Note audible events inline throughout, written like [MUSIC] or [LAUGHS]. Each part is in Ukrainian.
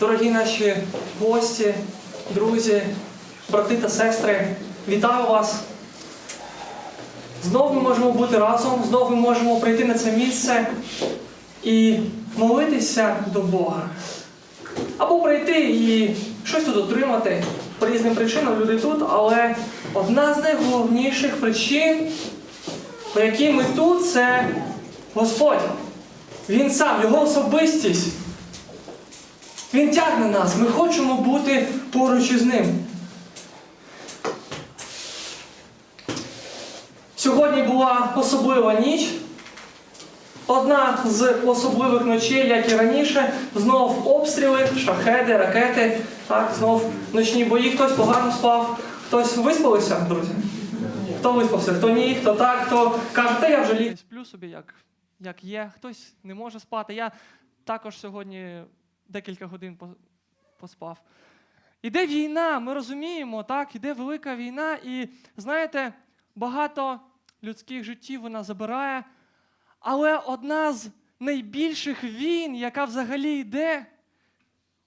Дорогі наші гості, друзі, брати та сестри, вітаю вас. Знову ми можемо бути разом, знову ми можемо прийти на це місце і молитися до Бога. Або прийти і щось тут отримати. По різним причинам люди тут, але одна з найголовніших причин, по якій ми тут, це Господь. Він сам, його особистість. Він тягне нас. Ми хочемо бути поруч із ним. Сьогодні була особлива ніч. Одна з особливих ночей, як і раніше, знов обстріли, шахеди, ракети, так, знов ночні бої. Хтось погано спав, хтось виспалися, друзі. Хто виспався, хто ні, хто так, хто каже, та я вже ліг. Сплю собі, як, як є, хтось не може спати. Я також сьогодні декілька годин поспав. Іде війна, ми розуміємо, так, іде велика війна, і знаєте, багато людських життів вона забирає. Але одна з найбільших війн, яка взагалі йде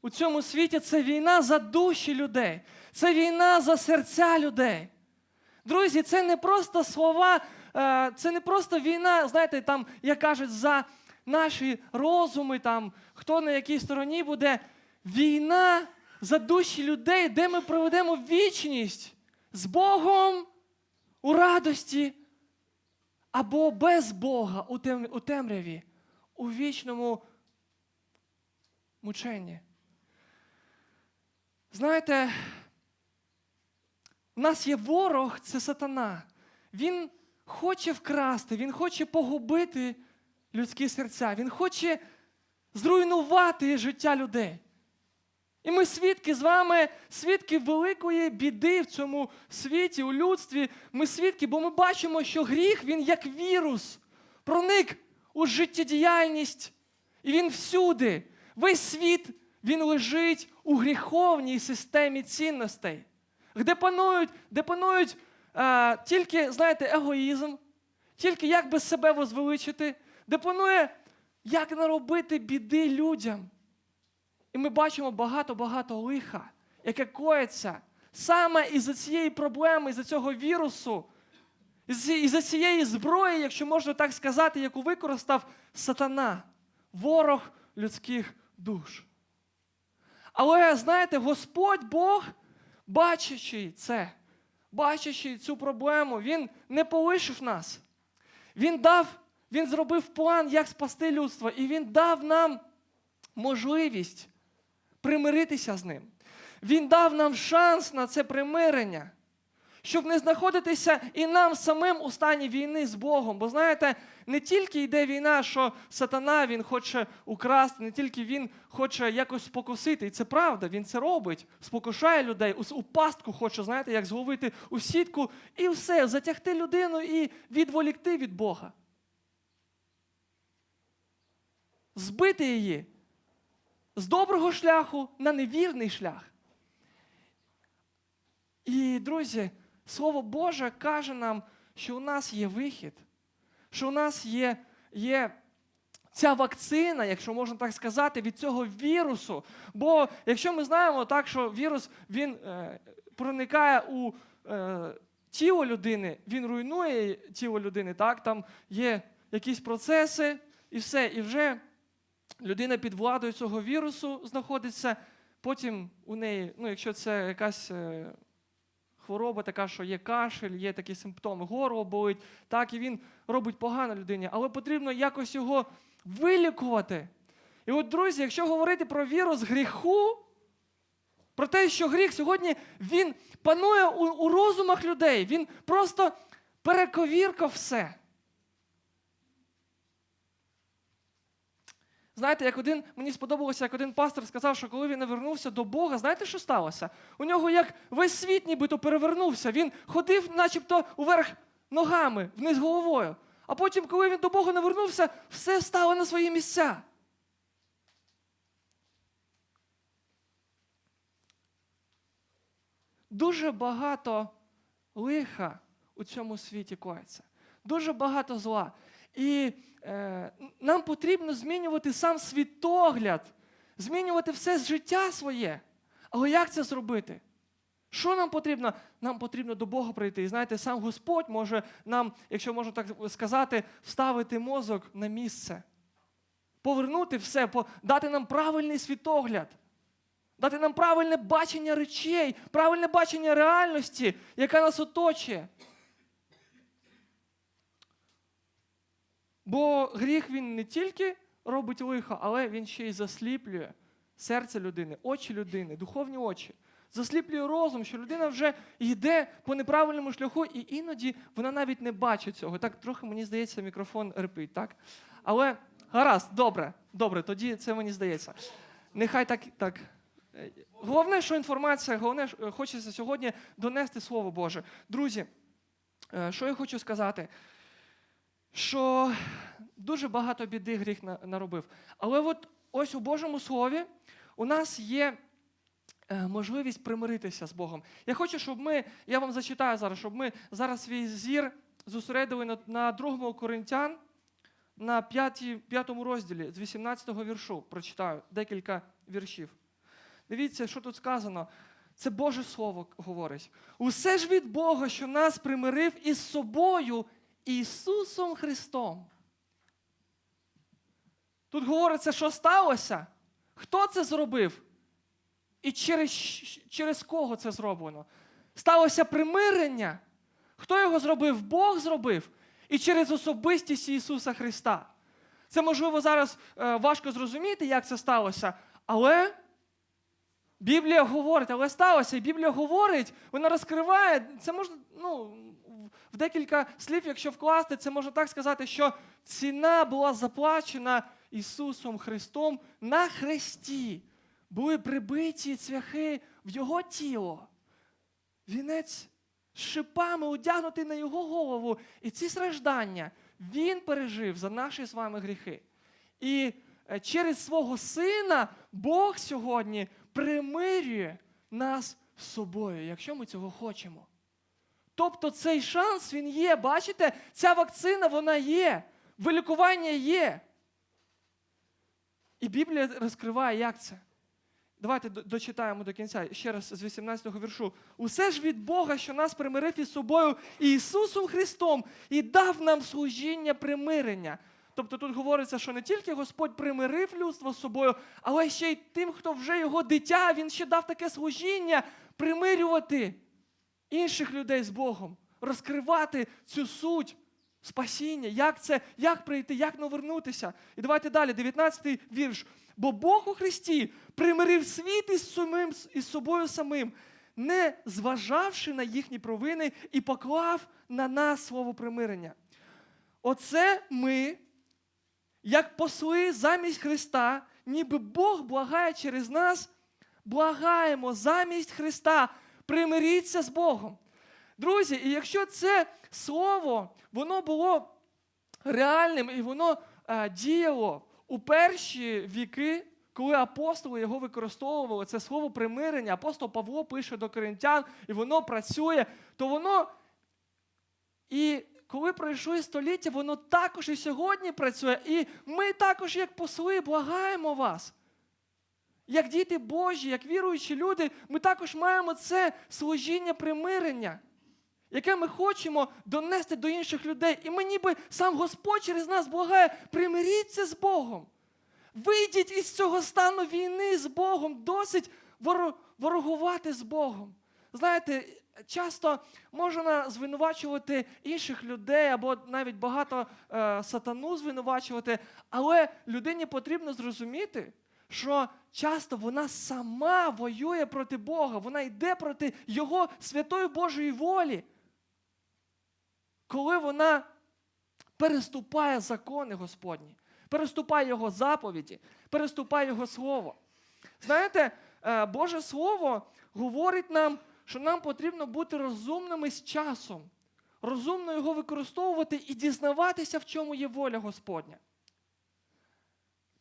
у цьому світі, це війна за душі людей, це війна за серця людей. Друзі, це не просто слова, е, це не просто війна, знаєте, там, як кажуть, за наші розуми, там, хто на якій стороні буде. Війна за душі людей, де ми проведемо вічність з Богом у радості або без Бога у, тем, у темряві, у вічному мученні. Знаєте, у нас є ворог, це сатана. Він хоче вкрасти, він хоче погубити людські серця, він хоче зруйнувати життя людей. І ми свідки з вами, свідки великої біди в цьому світі, у людстві. Ми свідки, бо ми бачимо, що гріх він як вірус проник у життєдіяльність. І він всюди. Весь світ він лежить у гріховній системі цінностей, де панують, де панують е, тільки, знаєте, егоїзм, тільки як би себе возвеличити, де панує, як наробити біди людям. І ми бачимо багато-багато лиха, яке коїться саме із-за цієї проблеми, із-за цього вірусу, із- із-за цієї зброї, якщо можна так сказати, яку використав сатана, ворог людських душ. Але знаєте, Господь Бог, бачачи це, бачачи цю проблему, Він не полишив нас. Він дав, Він зробив план, як спасти людство, і Він дав нам можливість примиритися з ним. Він дав нам шанс на це примирення, щоб не знаходитися і нам самим у стані війни з Богом. Бо знаєте, не тільки йде війна, що сатана він хоче украсти, не тільки він хоче якось спокусити. І це правда, він це робить, спокушає людей, у, пастку хоче, знаєте, як зловити у сітку і все, затягти людину і відволікти від Бога. Збити її з доброго шляху на невірний шлях. І, друзі, Слово Боже каже нам, що у нас є вихід, що у нас є, є ця вакцина, якщо можна так сказати, від цього вірусу. Бо якщо ми знаємо так, що вірус він е, проникає у е, тіло людини, він руйнує тіло людини, так, там є якісь процеси і все, і вже людина під владою цього вірусу знаходиться, потім у неї, ну, якщо це якась е, хвороба, така, що є кашель, є такі симптоми, горло болить, так, і він робить погано людині, але потрібно якось його вилікувати. І от, друзі, якщо говорити про вірус гріху, про те, що гріх сьогодні він панує у, у розумах людей, він просто перековіркав все. Знаєте, як один, мені сподобалося, як один пастор сказав, що коли він навернувся до Бога, знаєте, що сталося? У нього як весь світ нібито перевернувся. Він ходив, начебто, уверх ногами, вниз головою. А потім, коли він до Бога навернувся, все стало на свої місця. Дуже багато лиха у цьому світі коїться. Дуже багато зла. І е, нам потрібно змінювати сам світогляд змінювати все життя своє. Але як це зробити? Що нам потрібно? Нам потрібно до Бога прийти. І знаєте, сам Господь може нам, якщо можна так сказати, вставити мозок на місце, повернути все, дати нам правильний світогляд, дати нам правильне бачення речей, правильне бачення реальності, яка нас оточує. Бо гріх він не тільки робить лихо, але він ще й засліплює серце людини, очі людини, духовні очі. Засліплює розум, що людина вже йде по неправильному шляху, і іноді вона навіть не бачить цього. Так трохи мені здається, мікрофон репить, так? Але гаразд, добре, добре, тоді це мені здається. Нехай так. так. Головне, що інформація, головне, що, е, хочеться сьогодні донести Слово Боже. Друзі, е, що я хочу сказати? Що дуже багато біди гріх наробив. Але от ось у Божому Слові у нас є е, можливість примиритися з Богом. Я хочу, щоб ми, я вам зачитаю зараз, щоб ми зараз свій зір зосередили на, на другому Коринтян, на п'ятій- п'ятому розділі з 18-го віршу. Прочитаю декілька віршів. Дивіться, що тут сказано. Це Боже Слово говорить. Усе ж від Бога, що нас примирив із собою Ісусом Христом. Тут говориться, що сталося, хто це зробив, і через, через кого це зроблено. Сталося примирення. Хто його зробив? Бог зробив. І через особистість Ісуса Христа. Це, можливо, зараз е, важко зрозуміти, як це сталося, але Біблія говорить, але сталося. І Біблія говорить, вона розкриває, це можна, ну, в- декілька слів, якщо вкласти, це можна так сказати, що ціна була заплачена Ісусом Христом на хресті. Були прибиті цвяхи в Його тіло. Вінець з шипами одягнутий на Його голову. І ці страждання Він пережив за наші з вами гріхи. І е, через свого сина Бог сьогодні примирює нас з собою, якщо ми цього хочемо. Тобто цей шанс він є. Бачите, ця вакцина вона є, вилікування є. І Біблія розкриває, як це. Давайте дочитаємо до кінця ще раз з 18-го віршу. Усе ж від Бога, що нас примирив із собою Ісусом Христом і дав нам служіння примирення. Тобто тут говориться, що не тільки Господь примирив людство з собою, але ще й тим, хто вже його дитя, він ще дав таке служіння примирювати інших людей з Богом, розкривати цю суть спасіння, як це, як прийти, як навернутися. І давайте далі, 19-й вірш. Бо Бог у Христі примирив світ із, самим, із собою самим, не зважавши на їхні провини, і поклав на нас слово примирення. Оце ми, як посли замість Христа, ніби Бог благає через нас, благаємо замість Христа, примиріться з Богом. Друзі, і якщо це слово, воно було реальним і воно е, діяло у перші віки, коли апостоли його використовували, це слово примирення, апостол Павло пише до коринтян, і воно працює, то воно і коли пройшли століття, воно також і сьогодні працює. І ми також, як посли, благаємо вас. Як діти Божі, як віруючі люди, ми також маємо це служіння примирення, яке ми хочемо донести до інших людей. І ми ніби сам Господь через нас благає, примиріться з Богом. Вийдіть із цього стану війни з Богом, досить ворогувати з Богом. Знаєте, часто можна звинувачувати інших людей або навіть багато е, сатану звинувачувати, але людині потрібно зрозуміти, що часто вона сама воює проти Бога, вона йде проти Його святої Божої волі. Коли вона переступає закони Господні, переступає Його заповіді, переступає Його Слово. Знаєте, е, Боже Слово говорить нам, що нам потрібно бути розумними з часом, розумно його використовувати і дізнаватися, в чому є воля Господня.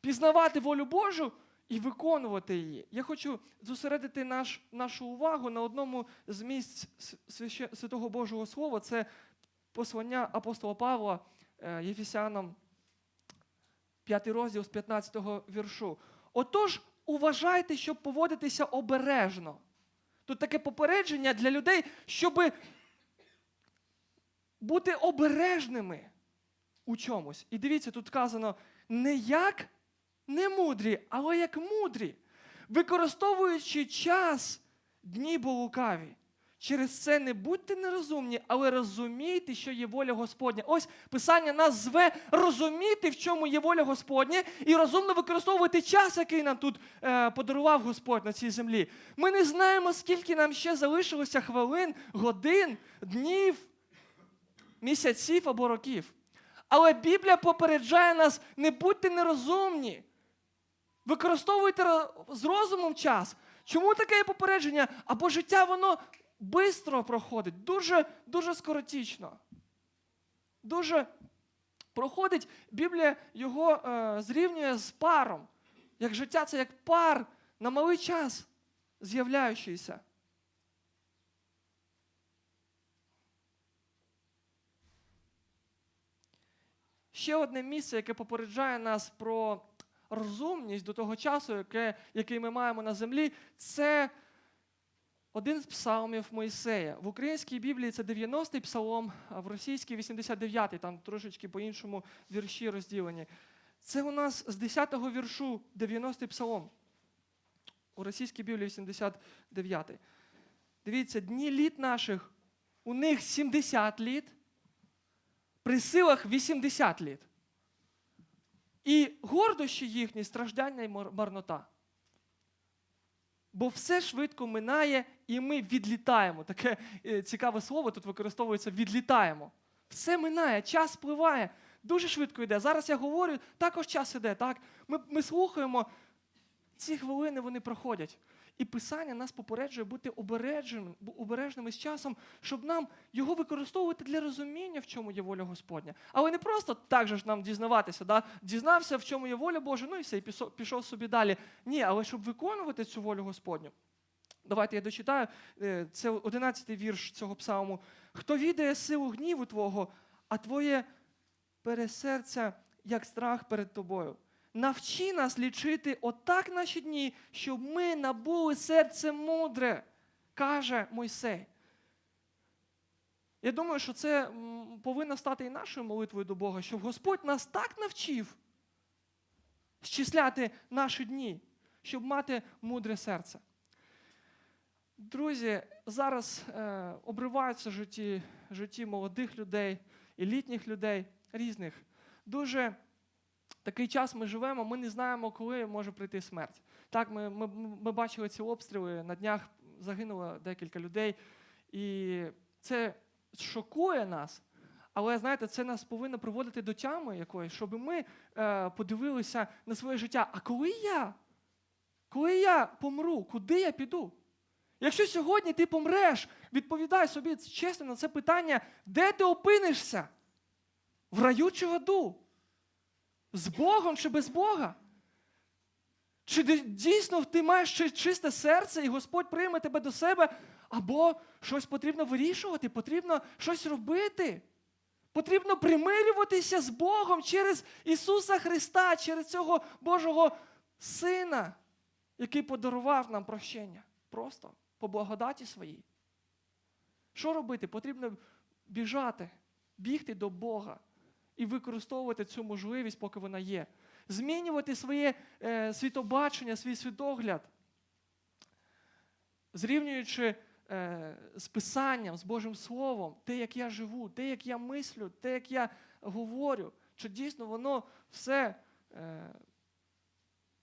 Пізнавати волю Божу і виконувати її. Я хочу зосередити наш, нашу увагу на одному з місць Святого Божого Слова. Це послання апостола Павла е, Єфесянам, 5 розділ з 15 віршу. Отож, уважайте, щоб поводитися обережно. Тут таке попередження для людей, щоб бути обережними у чомусь. І дивіться, тут сказано не як не мудрі, але як мудрі, використовуючи час дні бо лукаві. Через це не будьте нерозумні, але розумійте, що є воля Господня. Ось Писання нас зве розуміти, в чому є воля Господня, і розумно використовувати час, який нам тут е, подарував Господь на цій землі. Ми не знаємо, скільки нам ще залишилося хвилин, годин, днів, місяців або років. Але Біблія попереджає нас: не будьте нерозумні. Використовуйте з розумом час. Чому таке попередження? Або життя воно швидко проходить, дуже, дуже скоротічно. Дуже проходить, Біблія його е, зрівнює з паром. Як життя це як пар на малий час з'являючийся. Ще одне місце, яке попереджає нас про розумність до того часу, який ми маємо на землі, це один з псалмів Мойсея. В українській Біблії це 90-й псалом, а в російській 89-й, там трошечки по-іншому вірші розділені. Це у нас з 10-го віршу 90-й псалом. У російській Біблії 89-й. Дивіться, дні літ наших, у них 70 літ, при силах 80 літ. І гордощі їхні страждання і марнота. Бо все швидко минає, і ми відлітаємо. Таке е, цікаве слово тут використовується відлітаємо. Все минає, час спливає, дуже швидко йде. Зараз я говорю, також час іде. Так? Ми, ми слухаємо, ці хвилини вони проходять. І Писання нас попереджує бути обережними, обережними з часом, щоб нам його використовувати для розуміння, в чому є воля Господня. Але не просто так же ж нам дізнаватися, да? дізнався, в чому є воля Божа, ну і все, і пішов собі далі. Ні, але щоб виконувати цю волю Господню. Давайте я дочитаю. Е, Це 11-й вірш цього псалму. Хто відає силу гніву Твого, а Твоє пересердя, як страх перед тобою. Навчи нас лічити отак наші дні, щоб ми набули серце мудре, каже Мойсей. Я думаю, що це повинно стати і нашою молитвою до Бога, щоб Господь нас так навчив щисляти наші дні, щоб мати мудре серце. Друзі, зараз е, обриваються житті, житті молодих людей і літніх людей різних. Дуже такий час ми живемо, ми не знаємо, коли може прийти смерть. Так, ми, ми, ми бачили ці обстріли, на днях загинуло декілька людей, і це шокує нас. Але знаєте, це нас повинно приводити до тями якоїсь, щоб ми е, подивилися на своє життя. А коли я? Коли я помру, куди я піду? Якщо сьогодні ти помреш, відповідай собі чесно на це питання, де ти опинишся? В раю чи в аду? З Богом чи без Бога? Чи дійсно ти маєш чисте серце і Господь прийме тебе до себе, або щось потрібно вирішувати, потрібно щось робити? Потрібно примирюватися з Богом через Ісуса Христа, через цього Божого Сина, який подарував нам прощення. Просто по благодаті своїй. Що робити? Потрібно біжати, бігти до Бога і використовувати цю можливість, поки вона є. Змінювати своє е, світобачення, свій світогляд, зрівнюючи е, з Писанням, з Божим Словом, те, як я живу, те, як я мислю, те, як я говорю, чи дійсно воно все е,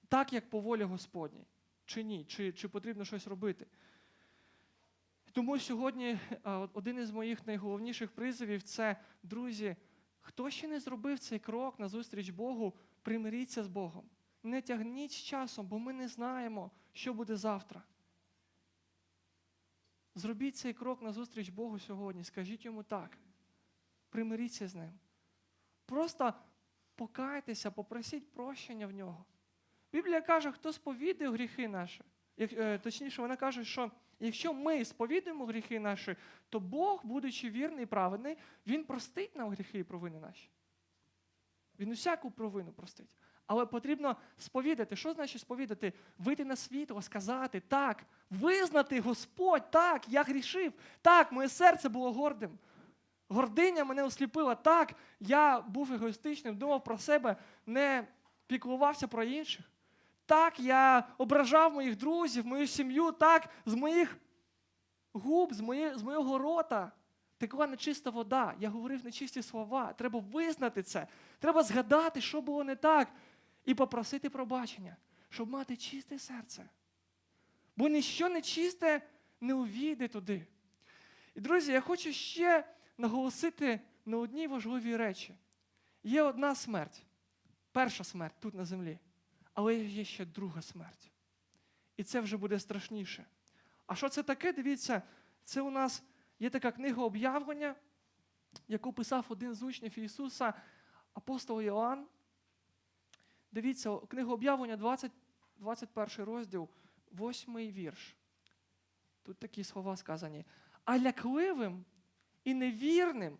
так, як по волі Господній, чи ні, чи, чи потрібно щось робити. Тому сьогодні е, один із моїх найголовніших призовів це, друзі, хто ще не зробив цей крок на зустріч Богу, примиріться з Богом. Не тягніть з часом, бо ми не знаємо, що буде завтра. Зробіть цей крок на зустріч Богу сьогодні. Скажіть йому так. Примиріться з ним. Просто покайтеся, попросіть прощення в нього. Біблія каже, хто сповідує гріхи наші. Е, точніше, вона каже, що якщо ми сповідуємо гріхи наші, то Бог, будучи вірний і праведний, Він простить нам гріхи і провини наші. Він усяку провину простить. Але потрібно сповідати. Що значить сповідати? Вийти на світло, сказати так, визнати Господь, так, я грішив, так, моє серце було гордим. Гординя мене осліпила. Так, я був егоїстичним, думав про себе, не піклувався про інших. Так, я ображав моїх друзів, мою сім'ю, так, з моїх губ, з, моє, з моєго рота текла нечиста вода. Я говорив нечисті слова. Треба визнати це. Треба згадати, що було не так, і попросити пробачення, щоб мати чисте серце. Бо ніщо нечисте не увійде туди. І, друзі, я хочу ще наголосити на одній важливій речі. Є одна смерть, перша смерть тут на землі, але є ще друга смерть. І це вже буде страшніше. А що це таке? Дивіться, це у нас є така книга об'явлення, яку писав один з учнів Ісуса, апостол Іоанн. Дивіться, книга об'явлення, 20, 21 розділ, 8 вірш. Тут такі слова сказані. А лякливим і невірним,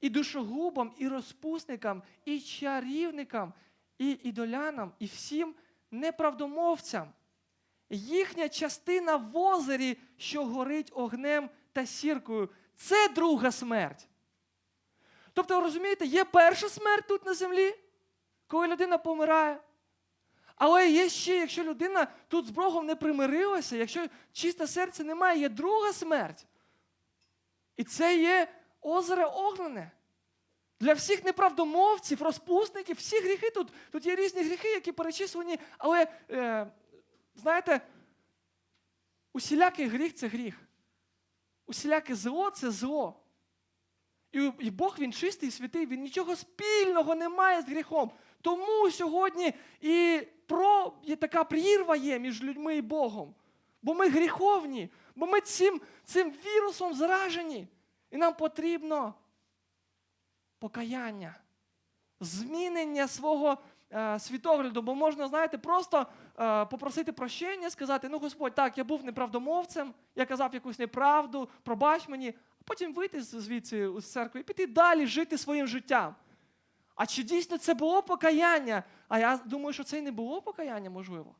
і душогубам, і розпусникам, і чарівникам, і ідолянам, і всім неправдомовцям. Їхня частина в озері, що горить огнем та сіркою. Це друга смерть. Тобто, ви розумієте, є перша смерть тут на землі, коли людина помирає. Але є ще, якщо людина тут з Богом не примирилася, якщо чисте серце немає, є друга смерть. І це є озеро огнене. Для всіх неправдомовців, розпусників, всі гріхи тут. Тут є різні гріхи, які перечислені, але, е, знаєте, усілякий гріх це гріх. Усіляке зло це зло. І, і Бог він чистий, святий, він нічого спільного не має з гріхом. Тому сьогодні і про, є така прірва є між людьми і Богом. Бо ми гріховні, бо ми цим, цим вірусом заражені. І нам потрібно покаяння, змінення свого е, світогляду. Бо можна, знаєте, просто е, попросити прощення, сказати: ну, Господь, так, я був неправдомовцем, я казав якусь неправду, пробач мені, а потім вийти звідси з церкви і піти далі жити своїм життям. А чи дійсно це було покаяння? А я думаю, що це і не було покаяння, можливо.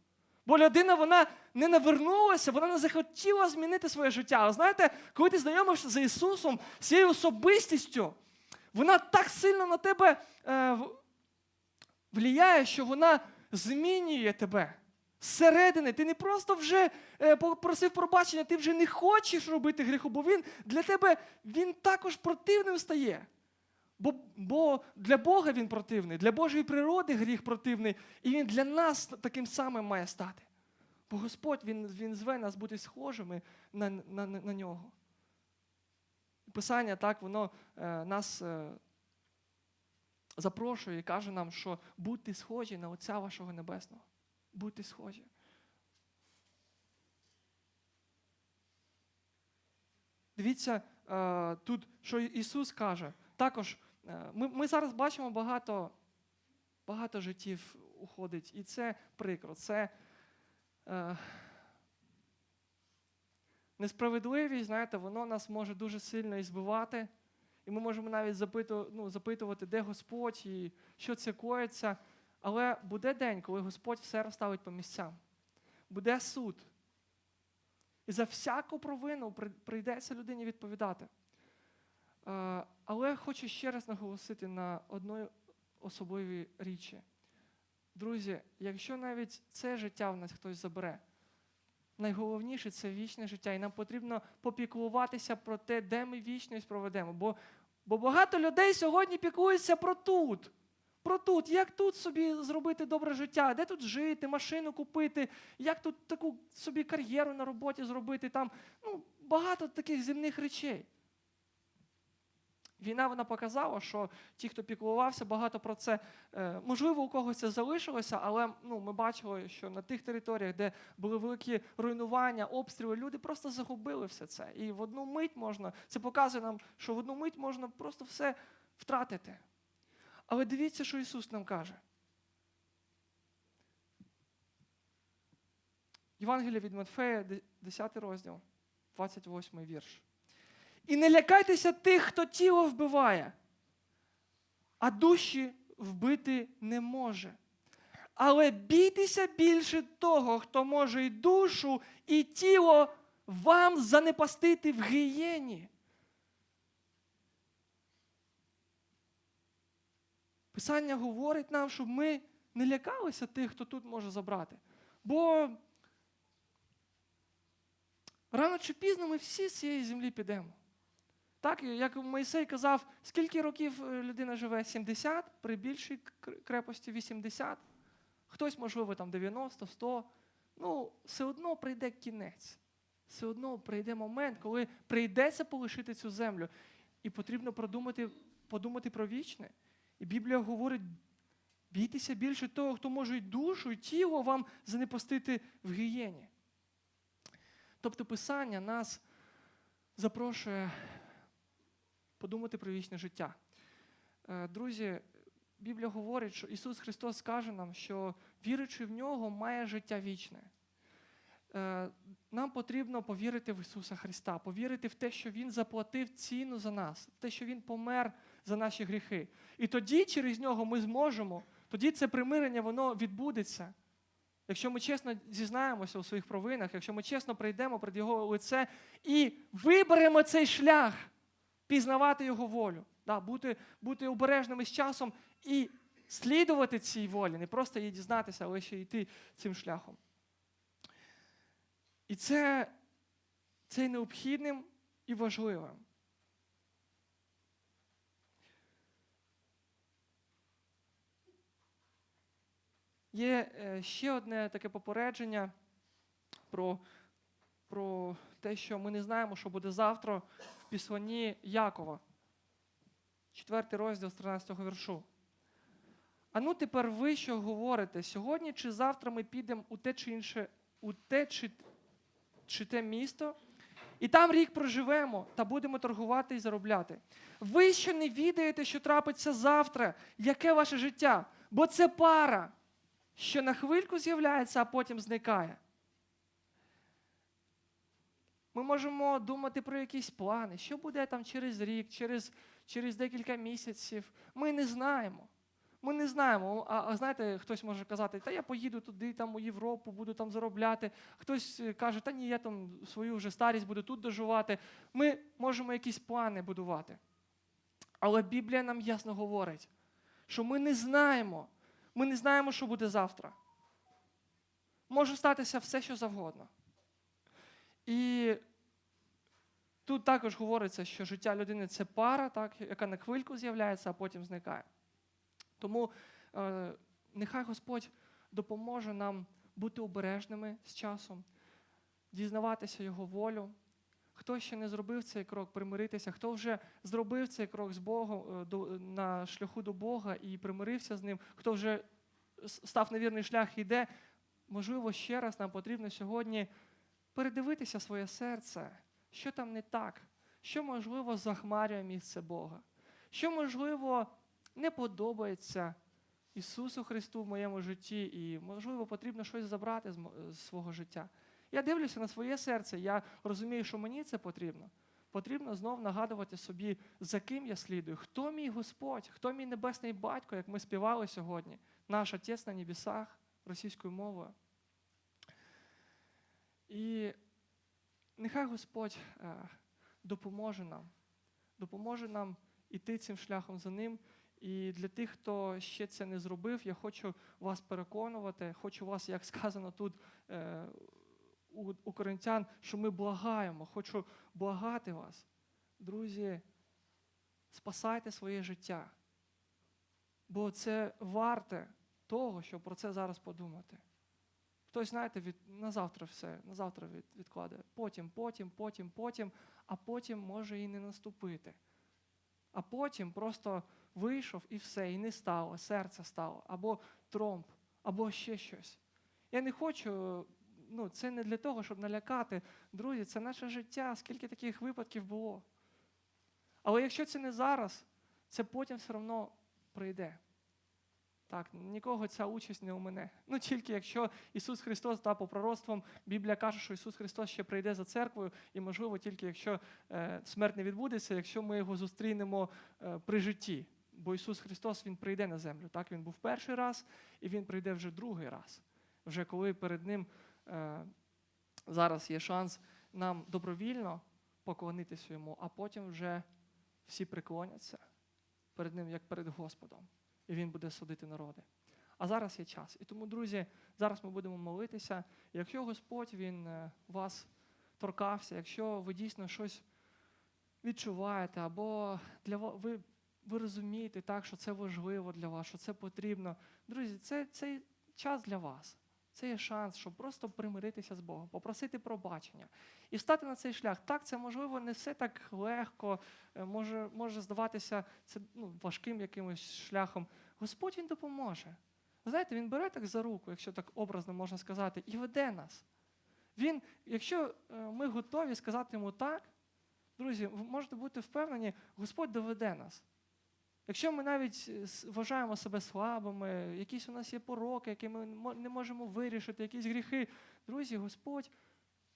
Бо людина вона не навернулася, вона не захотіла змінити своє життя. А знаєте, коли ти знайомишся з Ісусом, з цією особистістю, вона так сильно на тебе е, в- що вона змінює тебе. Зсередини, ти не просто вже е, попросив пробачення, ти вже не хочеш робити гріху, бо він для тебе він також противним стає. Бо, бо для Бога він противний, для Божої природи гріх противний, і він для нас таким самим має стати. Бо Господь він, він зве нас бути схожими на, на, на, на нього. Писання так, воно е, нас е, запрошує і каже нам, що будьте схожі на Отця вашого Небесного. Будьте схожі. Дивіться е, тут, що Ісус каже. Також ми, ми зараз бачимо багато, багато життів уходить, і це прикро. Це несправедливість, знаєте, воно нас може дуже сильно і збивати. І ми можемо навіть запиту, ну, запитувати, де Господь і що це коїться. Але буде день, коли Господь все розставить по місцям. Буде суд. І за всяку провину прийдеться людині відповідати. Е, Але хочу ще раз наголосити на одної особливій річі. Друзі, якщо навіть це життя в нас хтось забере, найголовніше це вічне життя, і нам потрібно попіклуватися про те, де ми вічність проведемо. Бо, бо багато людей сьогодні піклуються про тут. Про тут, як тут собі зробити добре життя, де тут жити, машину купити, як тут таку собі кар'єру на роботі зробити, там ну, багато таких земних речей. Війна вона показала, що ті, хто піклувався, багато про це, е, можливо, у когось це залишилося, але ну, ми бачили, що на тих територіях, де були великі руйнування, обстріли, люди просто загубили все це. І в одну мить можна, це показує нам, що в одну мить можна просто все втратити. Але дивіться, що Ісус нам каже. Євангелія від Матфея, 10 розділ, 28 вірш. І не лякайтеся тих, хто тіло вбиває, а душі вбити не може. Але бійтеся більше того, хто може і душу, і тіло вам занепастити в гієні. Писання говорить нам, щоб ми не лякалися тих, хто тут може забрати. Бо рано чи пізно ми всі з цієї землі підемо. Так, як Мойсей казав, скільки років е, людина живе? 70, при більшій крепості 80. Хтось, можливо, там 90, 100. Ну, все одно прийде кінець. Все одно прийде момент, коли прийдеться полишити цю землю. І потрібно продумати, подумати про вічне. І Біблія говорить: бійтеся більше того, хто може й душу, і тіло вам занепастити в гієні. Тобто Писання нас запрошує подумати про вічне життя. Е, Друзі, Біблія говорить, що Ісус Христос каже нам, що віруючи в нього, має життя вічне. Е, Нам потрібно повірити в Ісуса Христа, повірити в те, що Він заплатив ціну за нас, в те, що Він помер за наші гріхи. І тоді через нього ми зможемо, тоді це примирення воно відбудеться. Якщо ми чесно зізнаємося у своїх провинах, якщо ми чесно прийдемо перед Його лице і виберемо цей шлях, пізнавати Його волю, да, бути, бути обережними з часом і слідувати цій волі, не просто її дізнатися, але ще йти цим шляхом. І це, це необхідним і важливим. Є е, ще одне таке попередження про, про те, що ми не знаємо, що буде завтра післанні Якова. Четвертий розділ з 13 віршу. А ну тепер ви що говорите? Сьогодні чи завтра ми підемо у те чи інше, у те чи, чи те місто, і там рік проживемо та будемо торгувати і заробляти. Ви що не відаєте, що трапиться завтра, яке ваше життя? Бо це пара, що на хвильку з'являється, а потім зникає. Ми можемо думати про якісь плани, що буде там через рік, через, через декілька місяців. Ми не знаємо. Ми не знаємо. А, а знаєте, хтось може казати, та я поїду туди, там у Європу, буду там заробляти. Хтось е, каже, та ні, я там свою вже старість буду тут доживати. Ми можемо якісь плани будувати. Але Біблія нам ясно говорить, що ми не знаємо. Ми не знаємо, що буде завтра. Може статися все, що завгодно. І тут також говориться, що життя людини це пара, так, яка на хвильку з'являється, а потім зникає. Тому е, нехай Господь допоможе нам бути обережними з часом, дізнаватися Його волю. Хто ще не зробив цей крок, примиритися, хто вже зробив цей крок з Богом е, на шляху до Бога і примирився з ним, хто вже став на вірний шлях і йде, можливо, ще раз нам потрібно сьогодні передивитися своє серце, що там не так, що, можливо, захмарює місце Бога, що, можливо, не подобається Ісусу Христу в моєму житті, і, можливо, потрібно щось забрати з, свого життя. Я дивлюся на своє серце, я розумію, що мені це потрібно. Потрібно знов нагадувати собі, за ким я слідую, хто мій Господь, хто мій небесний батько, як ми співали сьогодні, наш Отець на небесах російською мовою. І нехай Господь е, допоможе нам, допоможе нам іти цим шляхом за ним. І для тих, хто ще це не зробив, я хочу вас переконувати, хочу вас, як сказано тут е, у, коринтян, що ми благаємо, хочу благати вас. Друзі, спасайте своє життя. Бо це варте того, щоб про це зараз подумати. Хтось, знаєте, від, на завтра все, на завтра від, відкладає. Потім, потім, потім, потім, а потім може і не наступити. А потім просто вийшов і все, і не стало, серце стало, або тромб, або ще щось. Я не хочу, ну, це не для того, щоб налякати. Друзі, це наше життя, скільки таких випадків було. Але якщо це не зараз, це потім все одно прийде. Так, нікого ця участь не у мене. Ну тільки якщо Ісус Христос та по пророцтвам, Біблія каже, що Ісус Христос ще прийде за церквою, і, можливо, тільки якщо е, смерть не відбудеться, якщо ми його зустрінемо е, при житті. Бо Ісус Христос Він прийде на землю. Так, Він був перший раз, і Він прийде вже другий раз. Вже коли перед Ним е, зараз є шанс нам добровільно поклонитися йому, а потім вже всі преклоняться перед Ним, як перед Господом, і Він буде судити народи. А зараз є час. І тому, друзі, зараз ми будемо молитися. Якщо Господь Він е, вас торкався, якщо ви дійсно щось відчуваєте, або для ви, ви розумієте так, що це важливо для вас, що це потрібно. Друзі, це, це час для вас. Це є шанс, щоб просто примиритися з Богом, попросити пробачення і встати на цей шлях. Так, це можливо не все так легко, е, може, може здаватися це ну, важким якимось шляхом. Господь Він допоможе. Знаєте, він бере так за руку, якщо так образно можна сказати, і веде нас. Він, якщо е, ми готові сказати йому так, друзі, ви можете бути впевнені, Господь доведе нас. Якщо ми навіть е, вважаємо себе слабими, якісь у нас є пороки, які ми не можемо вирішити, якісь гріхи, друзі, Господь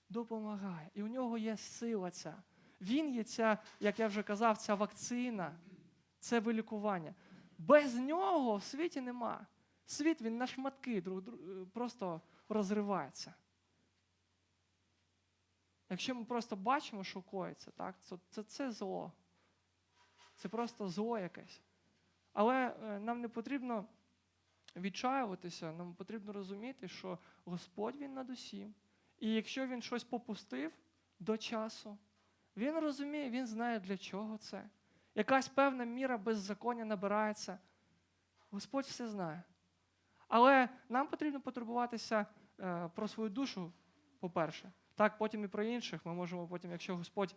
допомагає. І у нього є сила ця. Він є ця, як я вже казав, ця вакцина, це вилікування. Без нього в світі нема. Світ він на шматки друг, дру- е, просто розривається. Якщо ми просто бачимо, що коїться, так, це, це, це зло. Це просто зло якесь. Але е, нам не потрібно відчаюватися, нам потрібно розуміти, що Господь Він над усім. І якщо він щось попустив до часу, він розуміє, він знає, для чого це. Якась певна міра беззаконня набирається. Господь все знає. Але нам потрібно потурбуватися е, про свою душу, по-перше. Так, потім і про інших. Ми можемо потім, якщо Господь,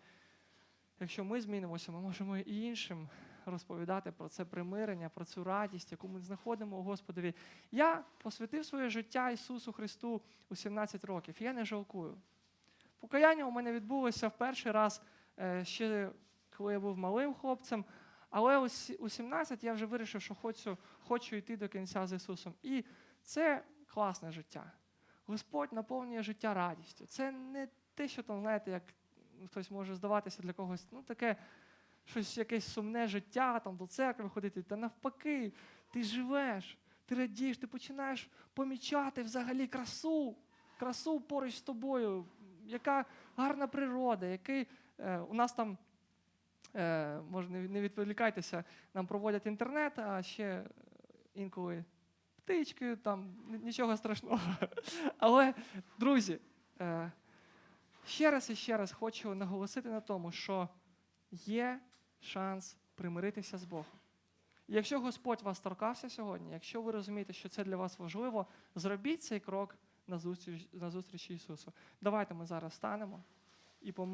якщо ми змінимося, ми можемо і іншим розповідати про це примирення, про цю радість, яку ми знаходимо у Господові. Я посвятив своє життя Ісусу Христу у 17 років. Я не жалкую. Покаяння у мене відбулося в перший раз е, ще коли я був малим хлопцем. Але у 17 я вже вирішив, що хочу, хочу йти до кінця з Ісусом. І це класне життя. Господь наповнює життя радістю. Це не те, що там, знаєте, як хтось може здаватися для когось, ну таке щось якесь сумне життя, там до церкви ходити. Та навпаки, ти живеш, ти радієш, ти починаєш помічати взагалі красу, красу поруч з тобою, яка гарна природа, який е, у нас там. Е, може, не, відволікайтеся, нам проводять інтернет, а ще інколи птички, там нічого страшного. [LAUGHS] Але, друзі, е, ще раз і ще раз хочу наголосити на тому, що є шанс примиритися з Богом. І Якщо Господь вас торкався сьогодні, якщо ви розумієте, що це для вас важливо, зробіть цей крок на зустріч, на зустріч Ісусу. Давайте ми зараз станемо і помолимося.